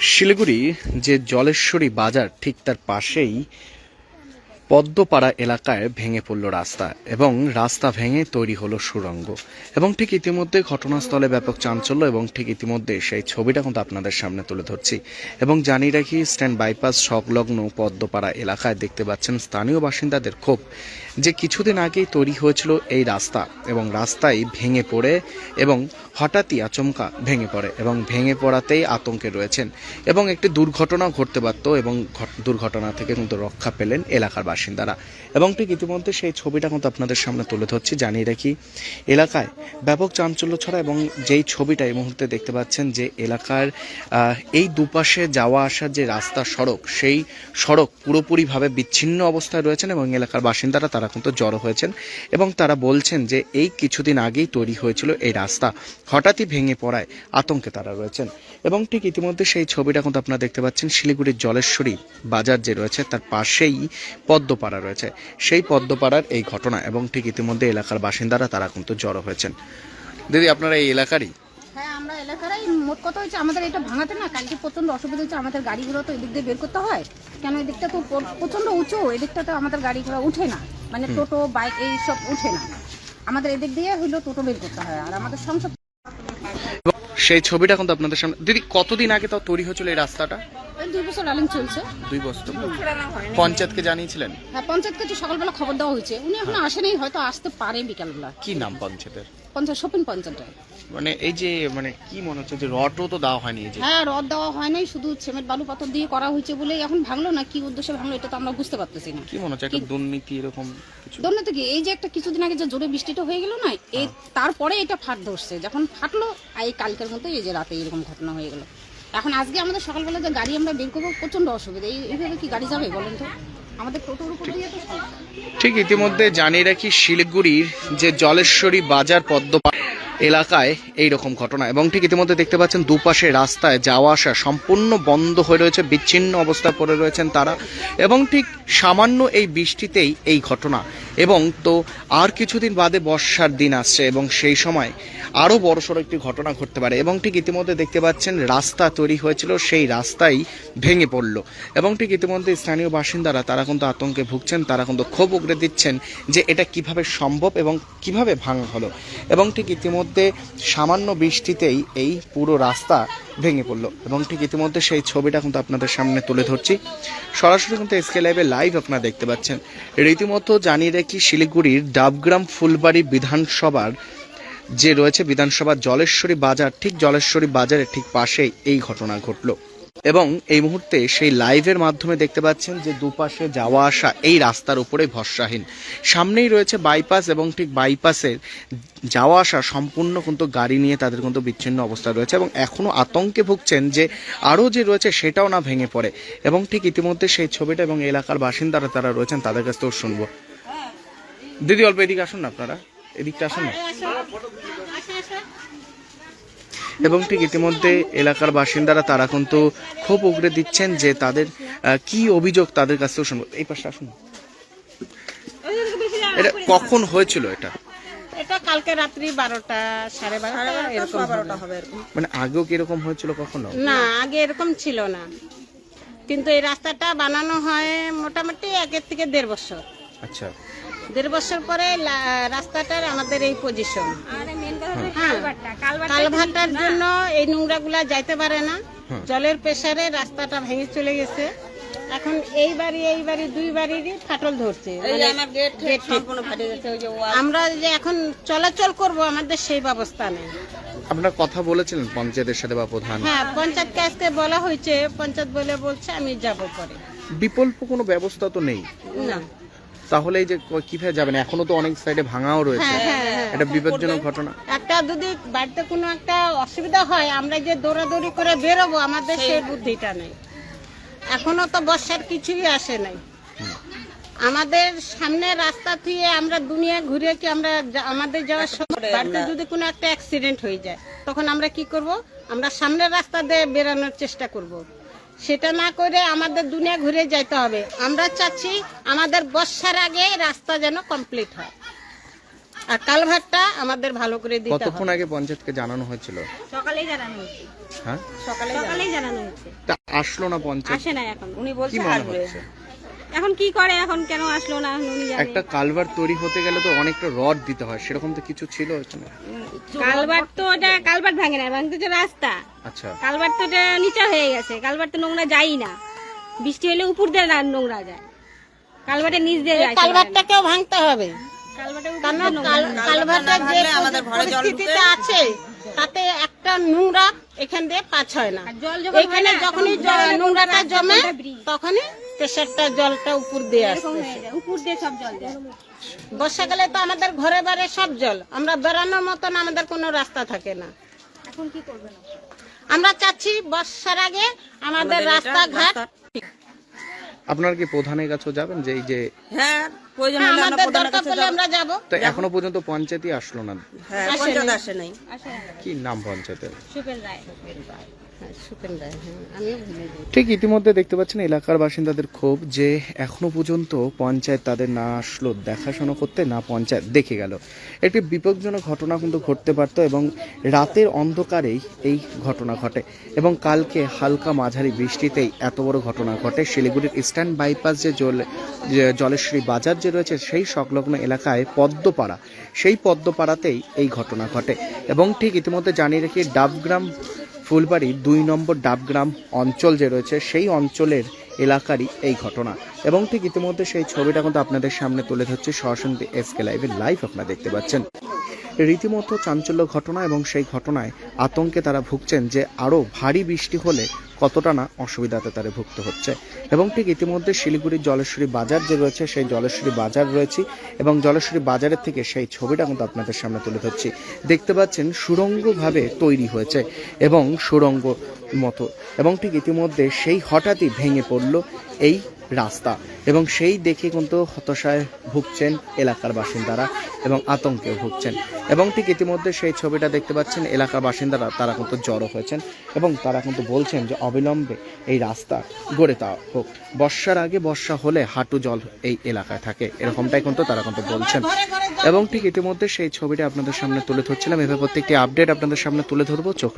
শিলিগুড়ি যে জলেশ্বরী বাজার ঠিক তার পাশেই পদ্মপাড়া এলাকায় ভেঙে পড়ল রাস্তা এবং রাস্তা ভেঙে তৈরি হলো সুড়ঙ্গ। এবং ঠিক ইতিমধ্যে ঘটনাস্থলে ব্যাপক চাঞ্চল্য এবং ঠিক ইতিমধ্যে সেই ছবিটা কিন্তু আপনাদের সামনে তুলে ধরছি। এবং জানিয়ে রাখি, স্ট্যান্ড বাইপাস সংলগ্ন পদ্মপাড়া এলাকায় দেখতে পাচ্ছেন স্থানীয় বাসিন্দাদের ক্ষোভ যে কিছুদিন আগেই তৈরি হয়েছিল এই রাস্তা এবং রাস্তায় ভেঙে পড়ে এবং হঠাৎই আচমকা ভেঙে পড়ে এবং ভেঙে পড়াতেই আতঙ্কে রয়েছেন। এবং একটি দুর্ঘটনাও ঘটতে পারত এবং দুর্ঘটনা থেকে কিন্তু রক্ষা পেলেন এলাকার বাসিন্দারা। এবং ঠিক ইতিমধ্যে সেই ছবিটা কিন্তু আপনাদের সামনে তুলে ধরছি, জানিয়ে রাখি। এলাকায় ব্যাপক চাঞ্চল্য ছড়া এবং যেই ছবিটা এই মুহূর্তে দেখতে পাচ্ছেন যে এলাকার এই দুপাশে যাওয়া আসার যে রাস্তা সড়ক, সেই সড়ক পুরোপুরিভাবে বিচ্ছিন্ন অবস্থায় রয়েছেন এবং এলাকার বাসিন্দারা তারা কিন্তু জড়ো হয়েছেন এবং তারা বলছেন যে এই কিছুদিন আগেই তৈরি হয়েছিল এই রাস্তা। হঠাৎই ভেঙে পড়ায় আতঙ্কে তারা রয়েছেন। এবং ঠিক ইতিমধ্যে সেই ছবিটা কিন্তু আপনারা দেখতে পাচ্ছেন শিলিগুড়ির জলেশ্বরী বাজার যে রয়েছে, তার পাশেই পদ্মপাড়া রয়েছে। সেই পদ্মপাড়ার এই ঘটনা এবং ঠিক ইতিমধ্যে এলাকার বাসিন্দারা তারা কিন্তু জড়ো হয়েছেন। দিদি আপনারা এই এলাকারই? হ্যাঁ আমরা এলাকারাই। মোট কথা হচ্ছে আমাদের এটা ভাঙাতে না কালকে প্রচণ্ড অসুবিধা হচ্ছে। আমাদের গাড়িগুলো তো এদিক দিয়ে বের করতে হয়। কেন এদিকটা তো প্র- প্রচণ্ড উঁচু এদিকটা তো আমাদের গাড়ি ঘোড়া উঠে না। মানে টোটো বাইক এই সব উঠে না। আমাদের এদিক দিয়ে হইল টোটো বের করতে হয়। আর আমাদের এবং সেই ছবিটা কিন্তু আপনাদের সামনে দিদি কতদিন আগে তাও তৈরি হয়েছিল এই রাস্তাটা? দুই বছর রানিং চলছে। দুই বছর। পঞ্চায়েতকে জানিয়েছিলেন? হ্যাঁ পঞ্চায়েতকে তো সকালবেলা খবর দেওয়া হয়েছে উনি এখন আসেনি হয়তো আসতে পারে বিকালবেলা কি নাম পঞ্চায়েতের? পঞ্চায়েত শপিং মানে এই যে মানে কি মনে হচ্ছে যে রডও তো দেওয়া হয়নি যে? হ্যাঁ রদ দেওয়া হয় নাই শুধু সিমেন্ট বালু পাথর দিয়ে করা হয়েছে বলে এখন ভাঙলো না কি উদ্দেশ্যে ভাঙলো এটা তো আমরা বুঝতে পারতেছি না। কি মনে হচ্ছে একটা দুর্নীতি এরকম কিছু? দুর্নীতি কি? এই যে একটা কিছুদিন আগে যে জোরে বৃষ্টিটা হয়ে গেল না এই তারপরে এটা ফাট ধরছে যখন ফাটলো এই কালকের মতো এই যে রাতে এরকম ঘটনা হয়ে গেল। এখন আজকে আমাদের সকালবেলা যে গাড়ি আমরা বের করব প্রচণ্ড অসুবিধা এইভাবে কি গাড়ি যাবে বলেন তো? ঠিক। ইতিমধ্যে জানিয়ে রাখি শিলিগুড়ির যে জলেশ্বরী বাজার পদ্ম এলাকায় এই রকম ঘটনা। এবং ঠিক ইতিমধ্যে দেখতে পাচ্ছেন, দুপাশে রাস্তায় যাওয়া আসা সম্পূর্ণ বন্ধ হয়ে রয়েছে, বিচ্ছিন্ন অবস্থায় পড়ে রয়েছেন তারা। এবং ঠিক সামান্য এই বৃষ্টিতেই এই ঘটনা। এবং তো আর কিছুদিন বাদে বর্ষার দিন আসছে এবং সেই সময় আরও বড়সড় একটি ঘটনা ঘটতে পারে। এবং ঠিক ইতিমধ্যে দেখতে পাচ্ছেন, রাস্তা তৈরি হয়েছিল, সেই রাস্তাই ভেঙে পড়ল। এবং ঠিক ইতিমধ্যে স্থানীয় বাসিন্দারা, তারা কিন্তু আতঙ্কে ভুগছেন, তারা কিন্তু ক্ষোভ উগড়ে দিচ্ছেন যে এটা কীভাবে সম্ভব এবং কীভাবে ভাঙা হলো। এবং ঠিক ইতিমধ্যে সামান্য বৃষ্টিতেই এই পুরো রাস্তা ভেঙে পড়ল এবং ঠিক ইতিমধ্যে সেই ছবিটা কিন্তু আপনাদের সামনে তুলে ধরছি। সরাসরি কিন্তু এসকে লাইভে লাইভ আপনারা দেখতে পাচ্ছেন। রীতিমতো জানিয়ে রাখি শিলিগুড়ির ডাবগ্রাম ফুলবাড়ি বিধানসভার যে রয়েছে বিধানসভা জলেশ্বরী বাজার, ঠিক জলেশ্বরী বাজারের ঠিক পাশেই এই ঘটনা ঘটলো। এবং এই মুহূর্তে সেই লাইভের মাধ্যমে দেখতে পাচ্ছেন যে দুপাশে যাওয়া আসা এই রাস্তার উপরে ভরসাহীন। সামনেই রয়েছে বাইপাস এবং ঠিক বাইপাসের যাওয়া আসা সম্পূর্ণ কিন্তু গাড়ি নিয়ে তাদের কিন্তু বিচ্ছিন্ন অবস্থায় রয়েছে এবং এখনও আতঙ্কে ভুগছেন যে আরও যে রয়েছে সেটাও না ভেঙে পড়ে এবং ঠিক ইতিমধ্যে সেই ছবিটা এবং এলাকার বাসিন্দারা তারা রয়েছেন, তাদের কাছ থেকেও শুনব। দিদি, অল্প এদিকে আসুন না আপনারা। এদিকটা আসুন না। এবং ঠিক ইতিমধ্যে এলাকার বাসিন্দারা তারা কিন্তু খুব উগড়ে দিচ্ছেন যে তাদের কি অভিযোগ তাদের কাছ থেকে শুনব। এই পাশে আসুন। এটা কখন হয়েছিল এটা? এটা কালকে রাত্রি বারোটা সাড়ে বারোটা এরকম বারোটা হবে। মানে আগেও কি এরকম হয়েছিল কখনো? না আগে এরকম ছিল না। কিন্তু এই রাস্তাটা বানানো হয় মোটামুটি একের থেকে দেড় বছর। আচ্ছা। দেড় বছর পরে রাস্তাটার আমাদের এই পজিশন কালভারটার জন্য এই নোংরাগুলা যাইতে পারে না। জলের প্রেসারে রাস্তাটা ভেঙে চলে গেছে। এখন এই বাড়ি এই বাড়ি দুই বাড়িরই ফাটল ধরছে। মানে। আমরা যে এখন চলাচল করব আমাদের সেই ব্যবস্থা নেই। আপনারা কথা বলেছিলেন পঞ্চায়েতের সাথে বা প্রধান। হ্যাঁ পঞ্চায়েতকে আজকে বলা হয়েছে পঞ্চায়েত বলে বলছে আমি যাব পরে। বিকল্প কোনো ব্যবস্থা তো নেই? না। তাহলে এই যে ক- কীভাবে যাবেন? এখনও তো অনেক সাইডে ভাঙাও রয়েছে। হ্যাঁ হ্যাঁ হ্যাঁ। এটা বিপজ্জনক ঘটনা। একটা যদি বাড়িতে কোনো একটা অসুবিধা হয় আমরা যে দৌড়াদৌড়ি করে বেরোবো আমাদের সেই বুদ্ধিটা নেই। এখনও তো বর্ষার কিছুই আসে নাই। আমাদের সামনে রাস্তা দিয়ে আমরা দুনিয়া ঘুরে কি আমরা আমাদের যাওয়ার সময় বাড়িতে যদি কোনো একটা অ্যাক্সিডেন্ট হয়ে যায় তখন আমরা কি করব? আমরা সামনের রাস্তা দিয়ে বেরানোর চেষ্টা করব। সেটা না করে আমাদের দুনিয়া ঘুরে যাইতে হবে। আমরা চাচ্ছি আমাদের বর্ষার আগে রাস্তা যেন কমপ্লিট হয়। আর কালভারটা আমাদের ভালো করে দিতে হবে। কতক্ষণ আগে পঞ্চায়েতকে জানানো হয়েছিল? সকালেই জানানো হয়েছে। হ্যাঁ? সকালে সকালেই জানানো হয়েছে। তা আসলো না পঞ্চায়েত? আসে না এখন। উনি বলছে আসবে। এখন কি করে? এখন কেন আসলো না? উনি জানে। একটা কালভার তৈরি হতে গেলে তো অনেকটা রড দিতে হয়। সেরকম তো কিছু ছিল এখানে? কালবার তো ওটা কালবার ভাঙে না ভাঙতে তো রাস্তা। আচ্ছা। কালবার তো ওটা নিচা হয়ে গেছে। কালবার তো নোংরা যায়ই না। বৃষ্টি হলে উপর দিয়ে না নোংরা যায়। কালবাটের নিচ দিয়ে যায় কালভারটাকেও ভাঙতে হবে। নোংরা কালভারটা যে পরিস্থিতিতে আছে তাতে একটা নোংরা এখান দিয়ে পাস হয় না। আর জল যখন এখানে যখনই নোংরাটা জমে তখনই প্রেশারটা জলটা উপর দিয়ে এরকম আসছে যায়। উপর দিয়ে সব জল বর্ষাকালে তো আমাদের ঘরে বারে সব জল। আমরা বেড়ানোর মতন আমাদের কোনো রাস্তা থাকে না। এখন কি করবে না আমরা চাচ্ছি বর্ষার আগে আমাদের রাস্তাঘাট আপনারা কি প্রধানের কাছেও যাবেন? যে এই যে হ্যাঁ প্রয়োজন হ্যাঁ, হলে আমরা আমাদের প্রধানের দরকার কাছে। আমরা যাব। তো এখনও পর্যন্ত পঞ্চায়েতই আসলো না? হ্যাঁ পঞ্চায়েত আসে নাই। কি নাম পঞ্চায়েতের? সুপেন রায়। হ্যাঁ যাই। ঠিক ইতিমধ্যে দেখতে পাচ্ছেন এলাকার বাসিন্দাদের ক্ষোভ যে এখনও পর্যন্ত পঞ্চায়েত তাদের না আসলো, দেখাশোনা করতে না পঞ্চায়েত দেখে গেল। একটি বিপজ্জনক ঘটনা কিন্তু ঘটতে পারতো এবং রাতের অন্ধকারেই এই ঘটনা ঘটে এবং কালকে হালকা মাঝারি বৃষ্টিতেই এত বড় ঘটনা ঘটে। শিলিগুড়ির ইস্টার্ন বাইপাস যে জল জলেশ্বরী বাজার যে রয়েছে, সেই সংলগ্ন এলাকায় পদ্মপাড়া, সেই পদ্মপাড়াতেই এই ঘটনা ঘটে এবং ঠিক ইতিমধ্যে জানিয়ে রেখে, ডাবগ্রাম ফুলবাড়ি দুই নম্বর ডাবগ্রাম অঞ্চল যে রয়েছে, সেই অঞ্চলের এলাকারই এই ঘটনা। এবং ঠিক ইতিমধ্যে সেই ছবিটা কিন্তু আপনাদের সামনে তুলে ধরছে। সরাসরি এসকে লাইভের লাইভ আপনারা দেখতে পাচ্ছেন। রীতিমতো চাঞ্চল্য ঘটনা এবং সেই ঘটনায় আতঙ্কে তারা ভুগছেন যে আরও ভারী বৃষ্টি হলে কতটা না অসুবিধাতে তারা ভুগতে হচ্ছে। এবং ঠিক ইতিমধ্যে শিলিগুড়ির জলেশ্বরী বাজার যে রয়েছে, সেই জলেশ্বরী বাজার রয়েছে এবং জলেশ্বরী বাজারের থেকে সেই ছবিটা কিন্তু আপনাদের সামনে তুলে ধরছি। দেখতে পাচ্ছেন সুরঙ্গভাবে তৈরি হয়েছে এবং সুড়ঙ্গ মতো। এবং ঠিক ইতিমধ্যে সেই হঠাৎই ভেঙে পড়ল এই রাস্তা। এবং সেই দেখে কিন্তু হতাশায় ভুগছেন এলাকার বাসিন্দারা এবং আতঙ্কেও ভুগছেন। এবং ঠিক ইতিমধ্যে সেই ছবিটা দেখতে পাচ্ছেন এলাকার বাসিন্দারা, তারা কিন্তু জড়ো হয়েছেন এবং তারা কিন্তু বলছেন যে অবিলম্বে এই রাস্তা গড়ে দেওয়া হোক। বর্ষার আগে বর্ষা হলে হাঁটু জল এই এলাকায় থাকে, এরকমটাই কিন্তু তারা কিন্তু বলছেন। এবং ঠিক ইতিমধ্যে সেই ছবিটা আপনাদের সামনে তুলে ধরছিলাম। এভাবে প্রত্যেকটি আপডেট আপনাদের সামনে তুলে ধরবো। চোখ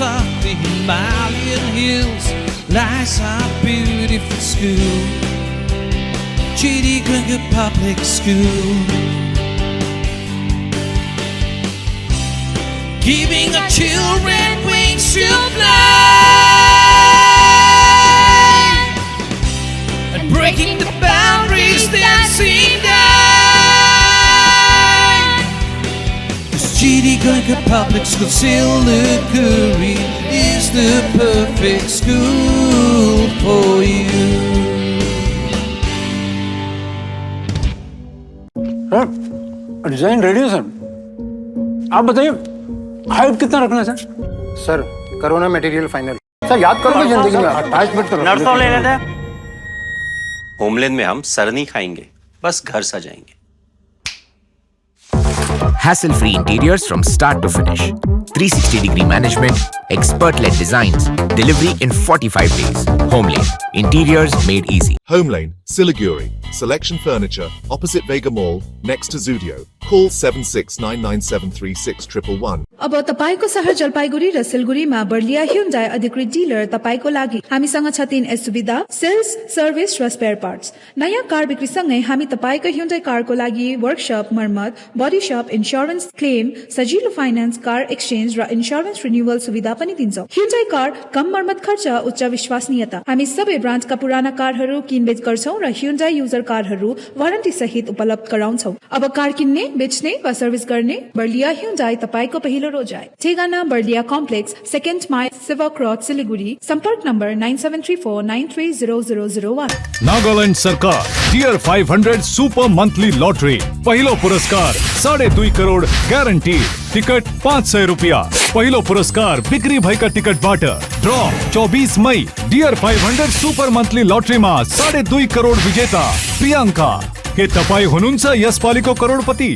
of the Himalayan hills. Lies our beautiful school, Chittiganga Public School. Giving our children wings to fly. And breaking the boundaries that seem Cause Chittiganga Public School Silicuri is the perfect school for you. Sir design ready है sir आप बताइए height कितना रखना है sir sir करोना material final sir याद करोगे ज़िंदगी में। अटैचमेंट तो नर्सों ले लेते होमलैंड में हम सर नहीं खाएँगे बस घर सजाएँगे। Hassle free interiors from start to finish. 360 degree management, expert led designs, delivery in 45 days. Homelane, interiors made easy. Home Lane, Siliguri. Selection Furniture, opposite Vega Mall, next to Zudio. Call 7699736111. अब तपाईँको सहर जलपाइगुडी र सिलगुडीमा Barlia Hyundai अधिकृत dealer तपाईँको लागि हामीसँग छ तीन एस सुविधा सेल्स सर्भिस र स्पेयर पार्ट्स नयाँ कार बिक्रीसँगै हामी तपाईँको हुन्डाई कारको लागि वर्कसप मर्मत बडी सप इन्सुरेन्स क्लेम सजिलो फाइनेन्स कार एक्सचेन्ज र इन्सुरेन्स रिन्युअल सुविधा पनि दिन्छौँ। हुन्डाई कार कम मर्मत खर्च, उच्च विश्वसनीयता। हामी सबै ब्रान्डका पुराना कारहरू किनबेच गर्छौँ र हुन्डाई युजर कारहरू वारन्टी सहित उपलब्ध गराउँछौँ। अब कार किन्ने, बेच्ने वा सर्भिस गर्ने बर्लिया हुन्डाई तपाईँको पहिलो रोजाइ ठेगाना बर्लिया कम्प्लेक्स, सेकेन्ड माइल सेवा क्रॉस, सिलिगुडी। सम्पर्क नम्बर नाइन सरकार टियर 500 सुपर मंथली लॉटरी पहिलो पुरस्कार, साढे दुई करोड ग्यारंटी टिकट पाँच सय रुपियाँ। पहिलो पुरस्कार बिक्री भएका टिकटबाट ड्र चौबिस मई डियर 500 सुपर मन्थली लटरीमा साढे दुई करोड विजेता प्रियङ्का के तपाईँ हुनुहुन्छ यसपालिको करोडपति?